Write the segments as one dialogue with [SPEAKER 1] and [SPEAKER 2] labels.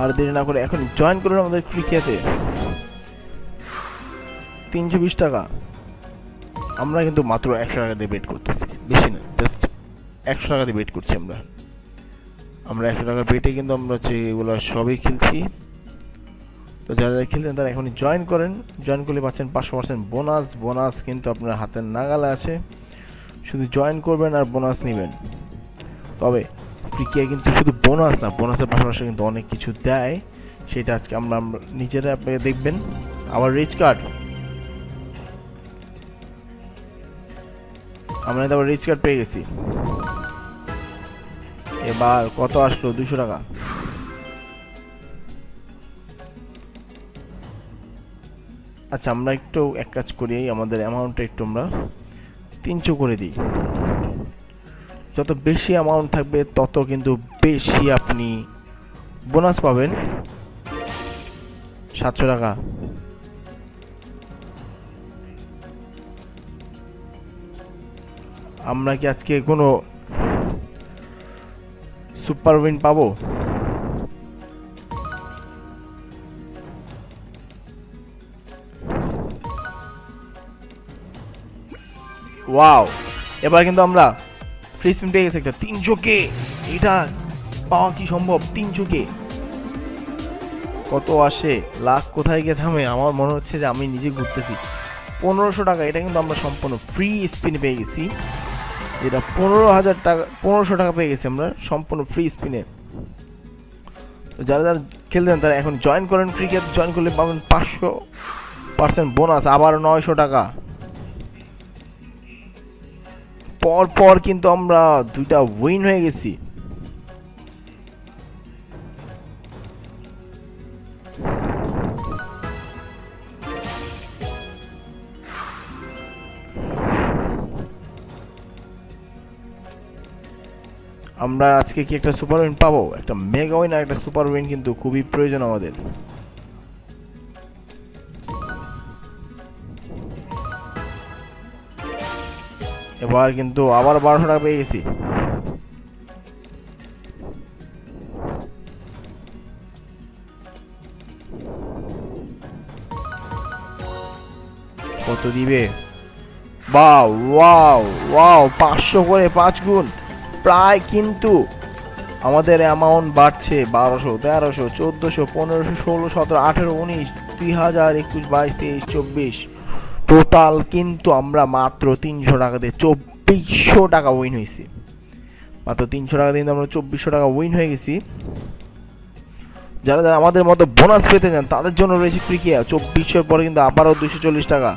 [SPEAKER 1] আর দেরি না করে এখন জয়েন করুন আমাদের ক্রিকেটে তিনশো বিশ টাকা। আমরা কিন্তু মাত্র একশো টাকা দিয়ে বেট করতেছি। বেশি না জাস্ট একশো টাকা দিয়ে বেট করছি আমরা। আমরা একশো টাকা বেটে কিন্তু আমরা হচ্ছে এগুলো সবই খেলছি। তো যারা যারা খেলছেন তারা এখনই জয়েন করেন। জয়েন করলে পাচ্ছেন পাঁচশো পার্সেন্ট বোনাস বোনাস কিন্তু আপনার হাতের নাগালে আছে। শুধু জয়েন করবেন আর বোনাস নেবেন। তবে ক্রিকেট কিন্তু শুধু বোনাস না বোনাসের পাশাপাশি কিন্তু অনেক কিছু দেয়। সেটা আজকে আমরা নিজেরা আপনাকে দেখবেন। আবার রিচ কার্ড আমরা আবার রিচ কার্ড পেয়ে গেছি। এবার কত আসলো? দুশো টাকা। আচ্ছা আমরা একটু এক কাজ করি, আমাদের অ্যামাউন্টটা একটু আমরা তিনশো করে দিই। যত বেশি অ্যামাউন্ট থাকবে, তত কিন্তু বেশি আপনি বোনাস পাবেন। সাতশো টাকা। আমরা কি আজকে কোনো সুপার উইন পাবো? ওয়াও এবার কিন্তু আমরা ফ্রি স্পিন পেয়ে গেছি একটা তিনশো কে এটা পাওয়া কি সম্ভব তিনশো কে কত আসে? লাখ কোথায় গিয়ে থামে? আমার মনে হচ্ছে যে আমি নিজে ঘুরতেছি। পনেরোশো টাকা, এটা কিন্তু আমরা সম্পূর্ণ ফ্রি স্পিন পেয়ে গেছি। যেটা পনেরো হাজার টাকা, পনেরোশো টাকা পেয়ে গেছি আমরা সম্পূর্ণ ফ্রি স্পিনে তো যারা যারা খেলতেন তারা এখন জয়েন করেন ক্রিকেট জয়েন করলে পাবেন পাঁচশো পার্সেন্ট বোনাস আবার নয়শো টাকা। পর পর কিন্তু আমরা দুইটা উইন হয়ে গেছি। আমরা আজকে কি একটা সুপার উইন পাবো? একটা মেগা উইন আর একটা সুপার উইন কিন্তু খুবই প্রয়োজন আমাদের। এবার কিন্তু আবার বারোশো টাকা পেয়ে গেছি। কত দিবে? বাও ওয়াও ওয়াও, পাঁচশো করে পাঁচ গুণ। প্রায় কিন্তু আমাদের অ্যামাউন্ট বাড়ছে বারোশো, তেরোশো, চোদ্দোশো, পনেরোশো ষোলো সতেরো, আঠেরো, উনিশ দুই হাজার, একুশ, বাইশ, তেইশ, চব্বিশ। টোটাল কিন্তু আমরা মাত্র তিনশো টাকা দিয়ে চব্বিশশো টাকা উইন হয়েছি। মাত্র তিনশো টাকা দিয়ে কিন্তু আমরা চব্বিশশো টাকা উইন হয়ে গেছি। যারা যারা আমাদের মতো বোনাস পেতে চান, তাদের জন্য রয়েছে ক্রিকেট চব্বিশশোর পরে কিন্তু আবারও দুশো চল্লিশ টাকা।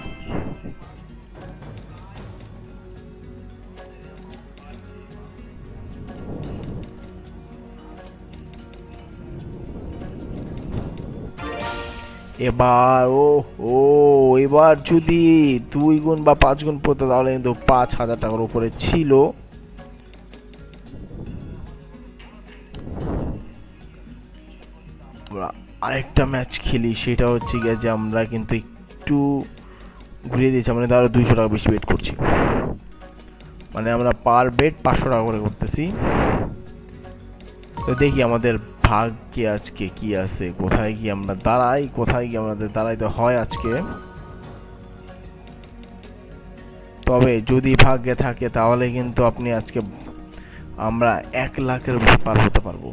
[SPEAKER 1] এবার ও ও এবার যদি দুই গুণ বা পাঁচ গুণ পড়তো, তাহলে কিন্তু পাঁচ হাজার টাকার উপরে ছিল। আরেকটা ম্যাচ খেলি, সেটা হচ্ছে গিয়ে যে আমরা কিন্তু একটু ঘুরিয়ে দিয়েছি মানে তারও দুইশো টাকা বেশি বেট করছি। মানে আমরা পার বেড পাঁচশো টাকা করে করতেছি। তো দেখি আমাদের ভাগ্যে আজকে কি আছে? কোথায় গিয়ে আমরা দাঁড়াই? কোথায় গিয়ে আমাদের দাঁড়াইতে হয় আজকে? তবে যদি ভাগ্যে থাকে তাহলে কিন্তু আপনি আজকে আমরা এক লাখের পার হতে পারব।